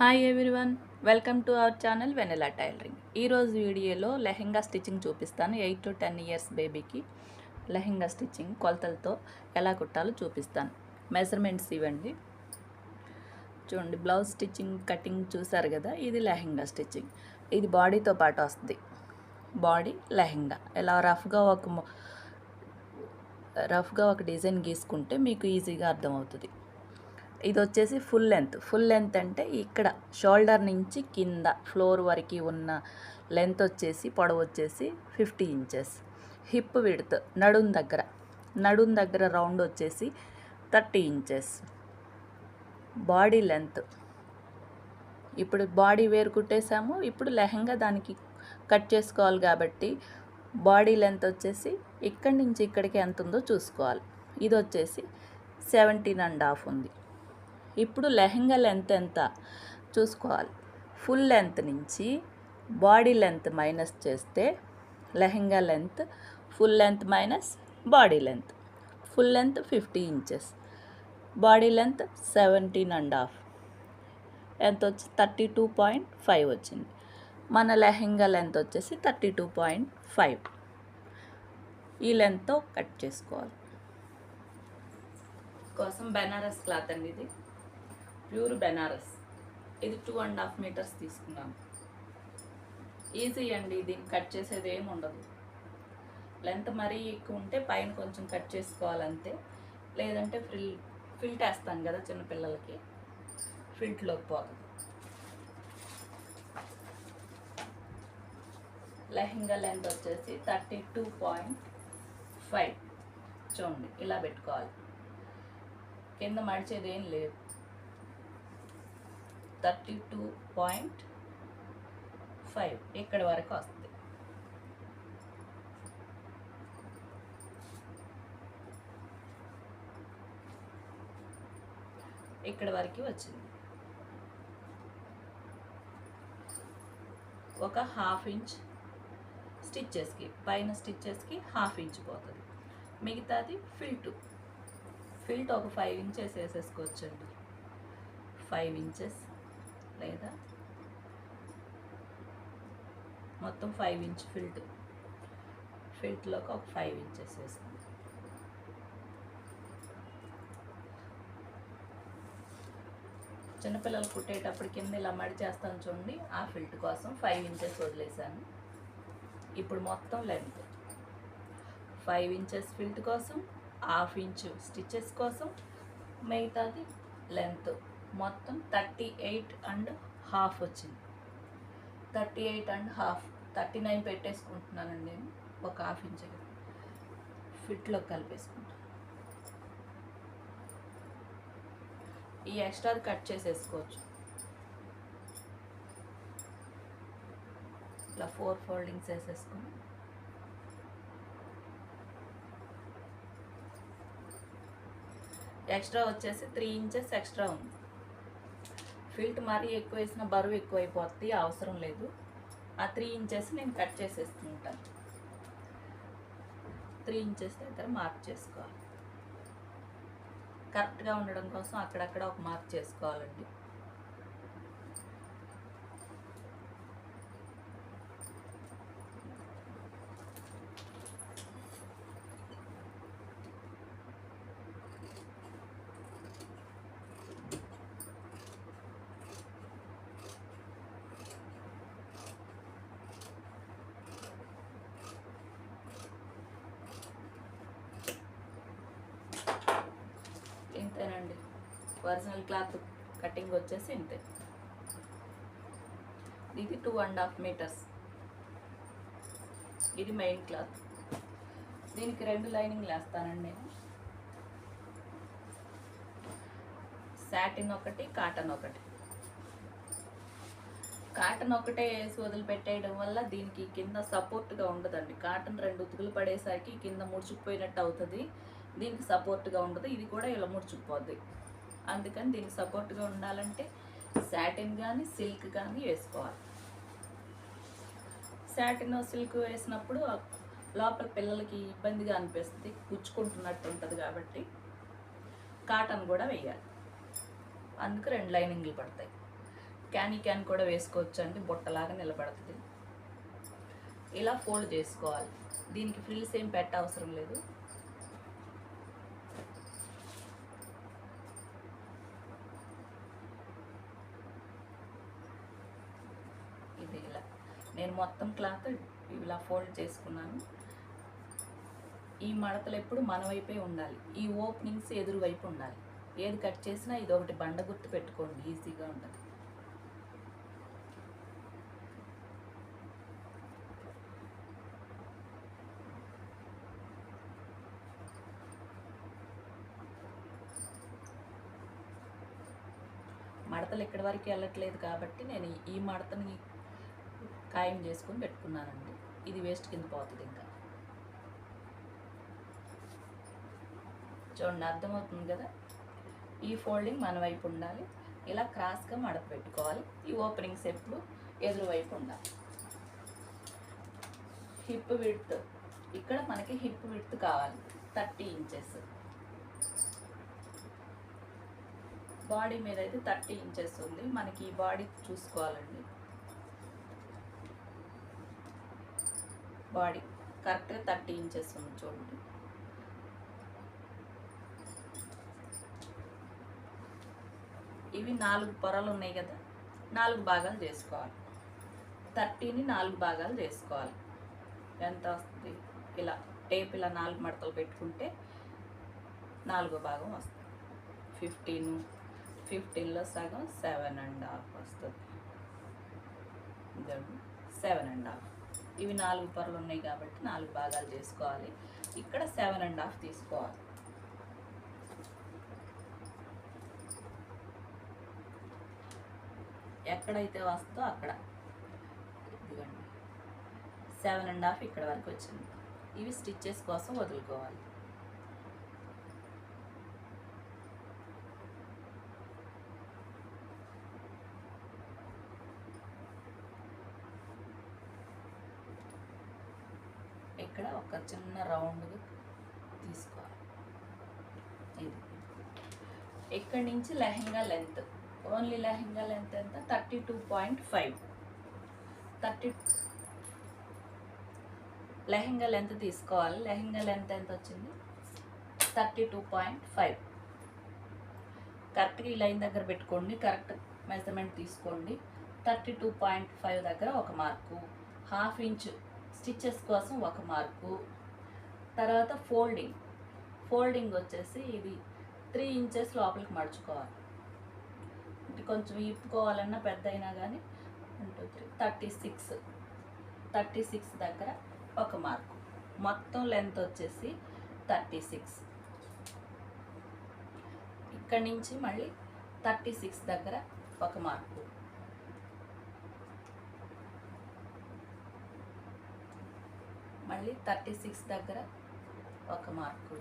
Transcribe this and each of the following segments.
Hi everyone welcome to our channel Vennela tailoring ఈరోజు వీడియోలో lehenga stitching చూపిస్తాను ఎయిట్ టు టెన్ ఇయర్స్ బేబీకి lehenga stitching కొలతలతో ఎలా కుట్టాలో చూపిస్తాను. మెజర్మెంట్స్ ఇవ్వండి. చూడండి బ్లౌజ్ స్టిచ్చింగ్ కటింగ్ చూసారు కదా ఇది లెహెంగా స్టిచ్చింగ్. ఇది బాడీతో పాటు వస్తుంది. బాడీ లెహెంగా. ఎలా రఫ్గా ఒక రఫ్గా ఒక డిజైన్ గీసుకుంటే మీకు ఈజీగా అర్థమవుతుంది. ఇది వచ్చేసి ఫుల్ లెంత్. ఫుల్ లెంత్ అంటే ఇక్కడ షోల్డర్ నుంచి కింద ఫ్లోర్ వరకు ఉన్న లెంత్ వచ్చేసి పొడవు వచ్చేసి ఫిఫ్టీ ఇంచెస్. హిప్ విడ్త్ నడుం దగ్గర. నడుం దగ్గర రౌండ్ వచ్చేసి థర్టీ ఇంచెస్. Body length. ఇప్పుడు బాడీ వేర్ కుట్టేసాము ఇప్పుడు లెహంగా దానికి కట్ చేసుకోవాలి కాబట్టి బాడీ లెంత్ వచ్చేసి ఇక్కడి నుంచి ఇక్కడికి ఎంత ఉందో చూసుకోవాలి. ఇది వచ్చేసి సెవెంటీన్ అండ్ హాఫ్ ఉంది. ఇప్పుడు లెహంగా లెంత్ ఎంత? చూసుకోవాలి. ఫుల్ లెంత్ నుంచి బాడీ లెంత్ మైనస్ చేస్తే lehenga length full length minus body length. Full length fifty inches. Body length seventeen and half. ఎంత వచ్చి? థర్టీ టూ పాయింట్ ఫైవ్ వచ్చింది. మన లెహంగా లెంత్ వచ్చేసి థర్టీ టూ పాయింట్ ఫైవ్. ఈ లెంత్తో కట్ చేసుకోవాలి. కోసం బెనారస్ క్లాత్ అండి ఇది. ప్యూర్ బెనారస్. ఇది టూ అండ్ హాఫ్ మీటర్స్ తీసుకున్నాను. ఈజీ అండి దీన్ని కట్ చేసేది ఏమి ఉండదు. లెంత్ మరీ ఎక్కువ ఉంటే పైన కొంచెం కట్ చేసుకోవాలంతే. లేదంటే ఫ్రిల్ ఫిల్ట్ వేస్తాం కదా చిన్నపిల్లలకి ఫిల్ట్లోకి పోతుంది లెహంగా లెంత్ వచ్చేసి థర్టీ టూ పాయింట్ ఫైవ్ చూడండి ఇలా పెట్టుకోవాలి. కింద మడిచేది ఏం లేదు. థర్టీ టూ పాయింట్ ఫైవ్ ఇక్కడ వరకు వస్తుంది. ఇక్కడ వరకు వచ్చింది. ఒక హాఫ్ ఇంచ్ స్టిచ్చెస్కి పైన స్టిచ్చెస్కి హాఫ్ ఇంచ్ పోతుంది. మిగతాది ఫిల్టు. ఫిల్ట్ ఒక ఫైవ్ ఇంచెస్ వేసేసుకోవచ్చండి. Five inches. లేదా? మొత్తం ఫైవ్ ఇంచ్ ఫిల్ట్ ఫిల్ట్లోకి ఒక ఫైవ్ ఇంచెస్ వేసుకుంటాం చిన్నపిల్లలు కుట్టేటప్పుడు కింద ఇలా మడి చేస్తాను చూడండి. ఆ ఫిల్ట్ కోసం ఫైవ్ ఇంచెస్ వదిలేసాను ఇప్పుడు మొత్తం లెంత్ ఫైవ్ ఇంచెస్ ఫిల్ట్ కోసం హాఫ్ ఇంచు స్టిచెస్ కోసం మిగతాది లెంత్ మొత్తం థర్టీ ఎయిట్ అండ్ హాఫ్ వచ్చింది. Thirty eight and half thirty nine పెట్టేసుకుంటున్నానండి నేను ఒక హాఫ్ ఇంచ్ ఫిట్లో కలిపేసుకుంటాను ఈ ఎక్స్ట్రా కట్ చేసేసుకోవచ్చు. ఇట్లా ఫోర్ ఫోల్డింగ్స్ వేసేసుకుని. ఎక్స్ట్రా వచ్చేసి త్రీ ఇంచెస్ ఎక్స్ట్రా ఉంది. ఫిల్ట్ మరీ ఎక్కువ వేసిన బరువు ఎక్కువైపోతుంది అవసరం లేదు. ఆ త్రీ ఇంచెస్ నేను కట్ చేసేస్తుంటాను త్రీ ఇంచెస్ దగ్గర మార్క్ చేసుకోవాలి. కరెక్ట్గా ఉండడం కోసం అక్కడక్కడ ఒక మార్క్ చేసుకోవాలండి. అంతేనండి. ఒరిజినల్ క్లాత్ కటింగ్ వచ్చేసి ఇంతే. ఇది టూ అండ్ హాఫ్ మీటర్స్ ఇది మెయిన్ క్లాత్. దీనికి రెండు లైనింగ్లు వేస్తానండి నేను. శాటిన్ ఒకటి కాటన్ ఒకటి. కాటన్ ఒకటే వేసి వదిలిపెట్టేయడం వల్ల దీనికి కింద సపోర్ట్గా ఉండదండి. కాటన్ రెండు ఉతుకులు పడేసరికి కింద ముడుచుకుపోయినట్టు అవుతుంది. దీనికి సపోర్ట్గా ఉండదు. ఇది కూడా ఇలా ముడుచుకుపోద్ది అందుకని దీనికి సపోర్ట్గా ఉండాలంటే శాటిన్ కానీ సిల్క్ కానీ వేసుకోవాలి. శాటిన్ సిల్క్ వేసినప్పుడు లోపల పిల్లలకి ఇబ్బందిగా అనిపిస్తుంది గుచ్చుకుంటున్నట్టు ఉంటుంది కాబట్టి కాటన్ కూడా వేయాలి. అందుకు రెండు లైనింగ్లు పడతాయి. క్యానీ క్యాన్ కూడా వేసుకోవచ్చు అండి బుట్టలాగా నిలబడుతుంది. ఇలా ఫోల్డ్ చేసుకోవాలి. దీనికి ఫ్రిల్స్ ఏం పెట్ట అవసరం లేదు ఇది ఇలా నేను మొత్తం క్లాత్ ఇలా ఫోల్డ్ చేసుకున్నాను. ఈ మడతలు ఎప్పుడు మన వైపే ఉండాలి. ఈ ఓపెనింగ్స్ ఎదురు వైపు ఉండాలి. ఏది కట్ చేసినా ఇది ఒకటి బండ గుర్తు పెట్టుకోండి ఈజీగా ఉంటుంది. మడతలు ఇక్కడి వరకు వెళ్ళట్లేదు కాబట్టి నేను ఈ మడతని ఖాయం చేసుకొని పెట్టుకున్నానండి ఇది వేస్ట్ కింద పోతుంది ఇంకా. చూడండి అర్థమవుతుంది కదా? ఈ ఫోల్డింగ్ మన వైపు ఉండాలి. ఇలా క్రాస్గా మడత పెట్టుకోవాలి. ఈ ఓపెనింగ్స్ ఎప్పుడు ఎదురు వైపు ఉండాలి. Hip width. ఇక్కడ మనకి హిప్ విడ్త్ కావాలి. Thirty inches. బాడీ మీద అయితే థర్టీ ఇంచెస్ ఉంది. మనకి ఈ బాడీ చూసుకోవాలండి. బాడీ కరెక్ట్గా థర్టీ ఇంచెస్ ఉంది చూడండి. ఇవి నాలుగు పొరలు ఉన్నాయి కదా నాలుగు భాగాలు చేసుకోవాలి. థర్టీని నాలుగు భాగాలు చేసుకోవాలి. ఎంత వస్తుంది? ఇలా టేప్ ఇలా నాలుగు మడతలు పెట్టుకుంటే నాలుగో భాగం వస్తుంది. ఫిఫ్టీన్ ఫిఫ్టీన్లో సగం సెవెన్ అండ్ హాఫ్ వస్తుంది. Seven and half. ఇవి నాలుగు పొరలు ఉన్నాయి కాబట్టి నాలుగు భాగాలు చేసుకోవాలి. ఇక్కడ సెవెన్ అండ్ హాఫ్ తీసుకోవాలి. ఎక్కడైతే వస్తుందో అక్కడ. సెవెన్ అండ్ హాఫ్ ఇక్కడ వరకు వచ్చింది. ఇవి స్టిచ్చెస్ కోసం వదులుకోవాలి ఇక్కడ ఒక చిన్న రౌండ్గా తీసుకోవాలి. ఇది. ఇక్కడి నుంచి lehenga length only lehenga length ఎంత? Thirty two point five. Thirty lehenga length తీసుకోవాలి. లెహంగా లెంత్ ఎంత వచ్చింది? Thirty two point five. కరెక్ట్గా ఈ లైన్ దగ్గర పెట్టుకోండి. కరెక్ట్ మెజర్మెంట్ తీసుకోండి. థర్టీ టూ పాయింట్ ఫైవ్ దగ్గర ఒక మార్కు. హాఫ్ ఇంచ్ స్టిచ్చెస్ కోసం ఒక మార్కు. తర్వాత ఫోల్డింగ్. ఫోల్డింగ్ వచ్చేసి ఇది త్రీ ఇంచెస్ లోపలికి మడుచుకోవాలి. కొంచెం ఇప్పుకోవాలన్నా పెద్ద అయినా కానీ one two three thirty six. Thirty six దగ్గర ఒక మార్కు. మొత్తం లెంత్ వచ్చేసి థర్టీ సిక్స్. ఇక్కడి నుంచి మళ్ళీ థర్టీ సిక్స్ దగ్గర ఒక మార్కు. మళ్ళీ థర్టీ సిక్స్ దగ్గర ఒక మార్కు.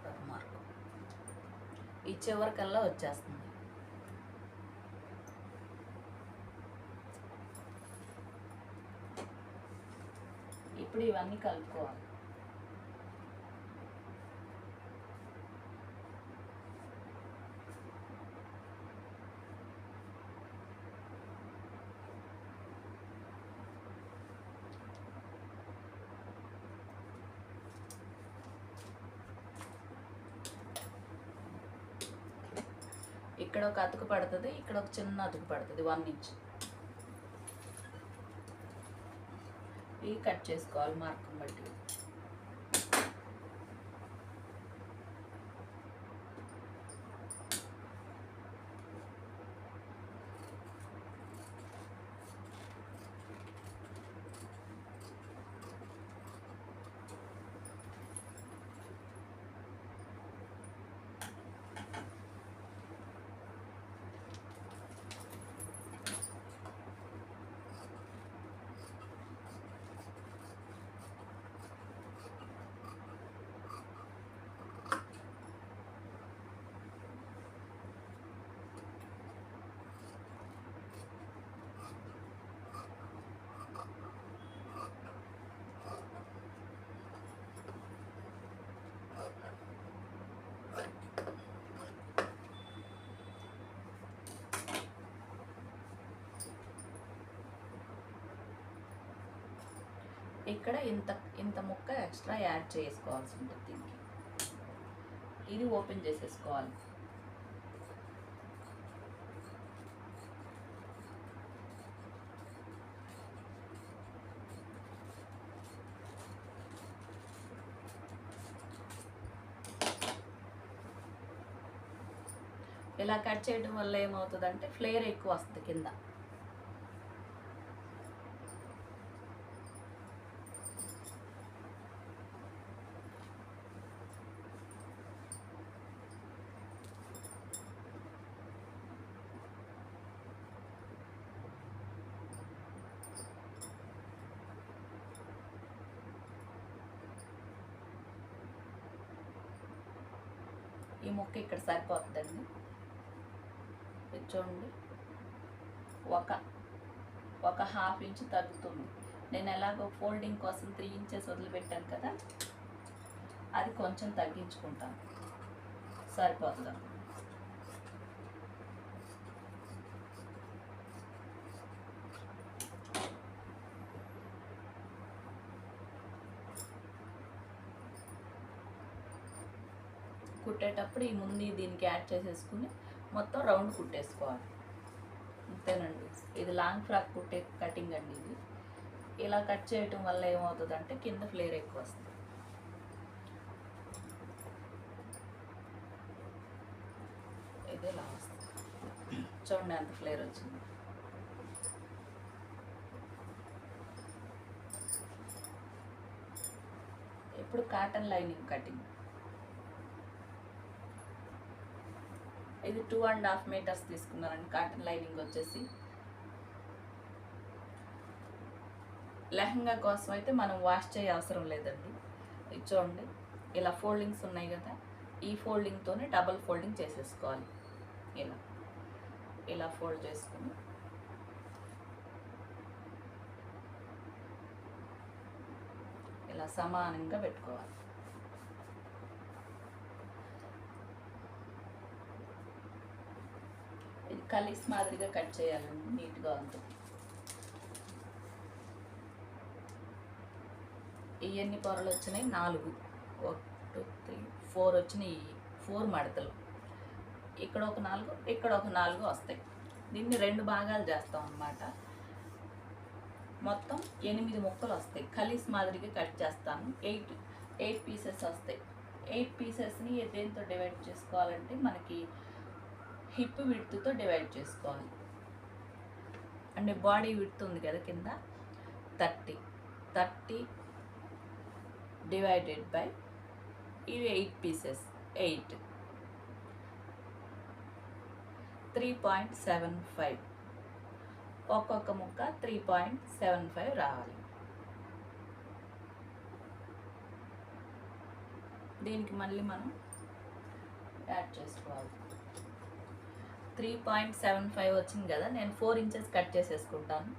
ఒక మార్కు. ఈ చివరికల్లా వచ్చేస్తుంది ఇప్పుడు ఇవన్నీ కలుపుకోవాలి. ఇక్కడ ఒక అతుకు పడుతుంది ఇక్కడ ఒక చిన్న అతుకు పడుతుంది వన్ ఇంచ్ ఇవి కట్ చేసుకోవాలి మార్కుని బట్టి. ఇక్కడ ఇంత ఇంత ముక్క ఎక్స్ట్రా యాడ్ చేసుకోవాల్సి ఉంటుంది దీనికి. ఇది ఓపెన్ చేసేసుకోవాలి. ఇలా కట్ చేయడం వల్ల ఏమవుతుందంటే ఫ్లేయర్ ఎక్కువ వస్తుంది కింద. వరకు ఇక్కడ సరిపోతుందండి. చూడండి ఒక ఒక హాఫ్ ఇంచ్ తగ్గుతుంది. నేను ఎలాగో ఫోల్డింగ్ కోసం త్రీ ఇంచెస్ వదిలిపెట్టాను కదా అది కొంచెం తగ్గించుకుంటాను. సరిపోతుంది? కుట్టేటప్పుడు ఈ ముందు దీనికి యాడ్ చేసేసుకుని మొత్తం రౌండ్ కుట్టేసుకోవాలి. అంతేనండి. ఇది లాంగ్ ఫ్రాక్ కుట్టే కటింగ్ అండి ఇది. ఇలా కట్ చేయటం వల్ల ఏమవుతుందంటే కింద ఫ్లేర్ ఎక్కువ వస్తుంది. ఇది ఇలా వస్తుంది. చూడండి అంత ఫ్లేర్ వచ్చింది. ఇప్పుడు కాటన్ లైనింగ్ కటింగ్ ఇది టూ అండ్ హాఫ్ మీటర్స్ తీసుకున్నానండి కాటన్ లైనింగ్ వచ్చేసి. లెహంగా కోసం అయితే మనం వాష్ చేయ అవసరం లేదండి. ఇది చూడండి. ఇలా ఫోల్డింగ్స్ ఉన్నాయి కదా. ఈ ఫోల్డింగ్తోనే డబల్ ఫోల్డింగ్ చేసేసుకోవాలి. ఇలా. ఇలా ఫోల్డ్ చేసుకుని. ఇలా సమానంగా పెట్టుకోవాలి. ఇది కలీస్ మాదిరిగా కట్ చేయాలండి నీట్గా ఉంటుంది. ఇవన్నీ పొరలు వచ్చినాయి? నాలుగు. ఒక టూ త్రీ ఫోర్ వచ్చినాయి ఫోర్ మడతలు. ఇక్కడ ఒక నాలుగు ఇక్కడ ఒక నాలుగు వస్తాయి. దీన్ని రెండు భాగాలు చేస్తాం అన్నమాట. మొత్తం ఎనిమిది ముక్కలు వస్తాయి. కలీస్ మాదిరిగా కట్ చేస్తాను. ఎయిట్ ఎయిట్ పీసెస్ వస్తాయి. ఎయిట్ పీసెస్ని దేంతో డివైడ్ చేసుకోవాలంటే మనకి హిప్ విడ్త్తో డివైడ్ చేసుకోవాలి. అంటే బాడీ విడ్త్ ఉంది కదా కింద థర్టీ. థర్టీ డివైడెడ్ బై ఇవి eight pieces eight. Three point seven five. ఒక్కొక్క ముక్క త్రీ పాయింట్ సెవెన్ ఫైవ్ రావాలి. దీనికి మళ్ళీ మనం యాడ్ చేసుకోవాలి. త్రీ పాయింట్ సెవెన్ ఫైవ్ వచ్చింది కదా నేను ఫోర్ ఇంచెస్ కట్ చేసేసుకుంటాను.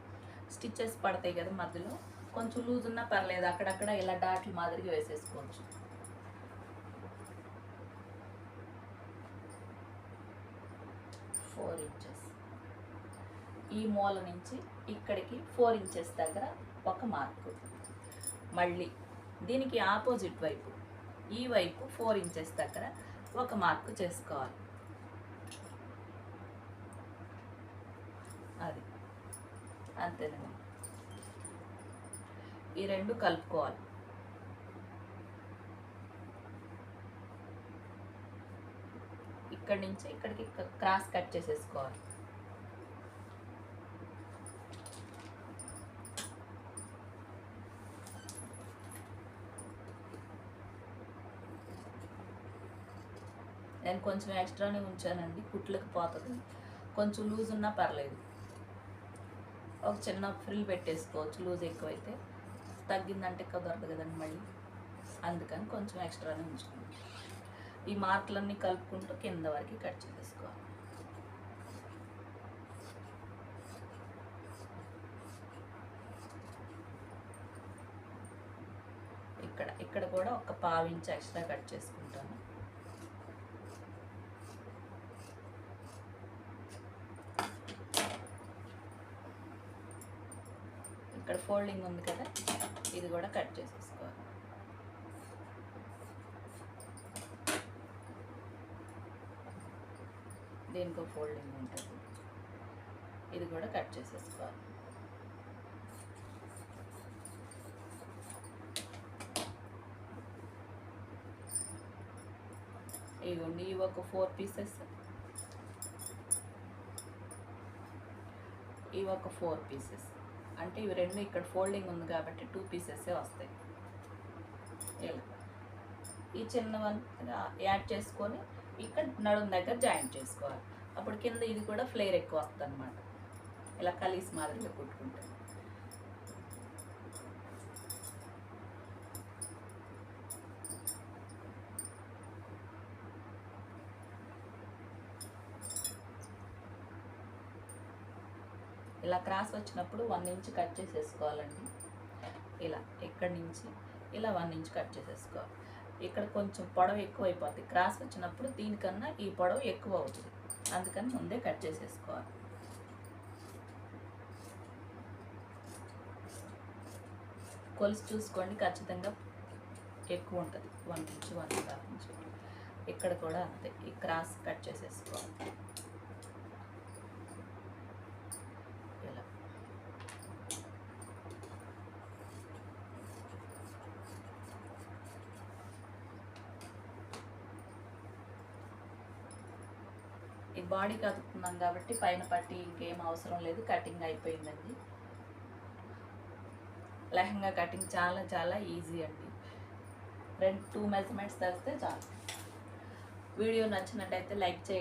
స్టిచ్చెస్ పడతాయి కదా మధ్యలో కొంచెం లూజ్ ఉన్నా పర్లేదు అక్కడక్కడ ఇలా డాట్లు మాదిరిగా వేసేసుకోవచ్చు. Four inches. ఈ మూల నుంచి ఇక్కడికి ఫోర్ ఇంచెస్ దగ్గర ఒక మార్కు. మళ్ళీ దీనికి ఆపోజిట్ వైపు ఈ వైపు ఫోర్ ఇంచెస్ దగ్గర ఒక మార్కు చేసుకోవాలి అది అంతేనండి. ఈ రెండు కలుపుకోవాలి. ఇక్కడి నుంచి ఇక్కడికి క్రాస్ కట్ చేసేసుకోవాలి. నేను కొంచెం ఎక్స్ట్రానే ఉంచానండి కుట్లకు పోతుంది. కొంచెం లూజ్ ఉన్నా పర్లేదు. ఒక చిన్న ఫ్రిల్ పెట్టేసుకోవచ్చు లూజ్ ఎక్కువైతే. తగ్గిందంటే ఎక్కువ దొరకదు కదండి మళ్ళీ. అందుకని కొంచెం ఎక్స్ట్రానే ఉంచుకుంటాం ఈ మార్కులన్నీ కలుపుకుంటూ కింద వరకు కట్ చేసేసుకోవాలి. ఇక్కడ ఇక్కడ కూడా ఒక పావు ఎక్స్ట్రా కట్ చేసుకుంటాను ఇక్కడ ఫోల్డింగ్ ఉంది కదా ఇది కూడా కట్ చేసేసుకోవాలి. దీనికి ఫోల్డింగ్ ఉంటుంది. ఇది కూడా కట్ చేసేసుకోవాలి. ఇవ్వండి ఇవి ఒక ఫోర్ పీసెస్. ఇవి ఒక ఫోర్ పీసెస్. అంటే ఇవి రెండు ఇక్కడ ఫోల్డింగ్ ఉంది కాబట్టి టూ పీసెసే వస్తాయి. ఇలా ఈ చిన్న వన్ యాడ్ చేసుకొని ఇక్కడ నడుము దగ్గర జాయింట్ చేసుకోవాలి. అప్పుడు కింద ఇది కూడా ఫ్లేర్ ఎక్కువ వస్తుంది అనమాట ఇలా కలిసి మాదిరిగా కుట్టుకుంటాం. ఇలా క్రాస్ వచ్చినప్పుడు వన్ ఇంచ్ కట్ చేసేసుకోవాలండి. ఇలా ఇక్కడి నుంచి? ఇలా వన్ ఇంచ్ కట్ చేసేసుకోవాలి. ఇక్కడ కొంచెం పొడవు ఎక్కువ అయిపోద్ది క్రాస్ వచ్చినప్పుడు దీనికన్నా ఈ పొడవు ఎక్కువ అవుతుంది. అందుకని ముందే కట్ చేసేసుకోవాలి. కొలిసి చూసుకోండి ఖచ్చితంగా ఎక్కువ ఉంటుంది. One inch one and inch. ఇక్కడ కూడా అంతే. ఈ క్రాస్ కట్ చేసేసుకోవాలి ఇలా బాడీ కదుపుతున్నాం కాబట్టి పైన పట్టి ఇంకేం అవసరం లేదు కటింగ్ అయిపోయిందండి. లెహంగా కటింగ్ చాలా చాలా ఈజీ అండి. రెండు టూ మెజర్మెంట్స్ తెలిస్తే చాలు. వీడియో నచ్చినట్టయితే లైక్ చేయండి.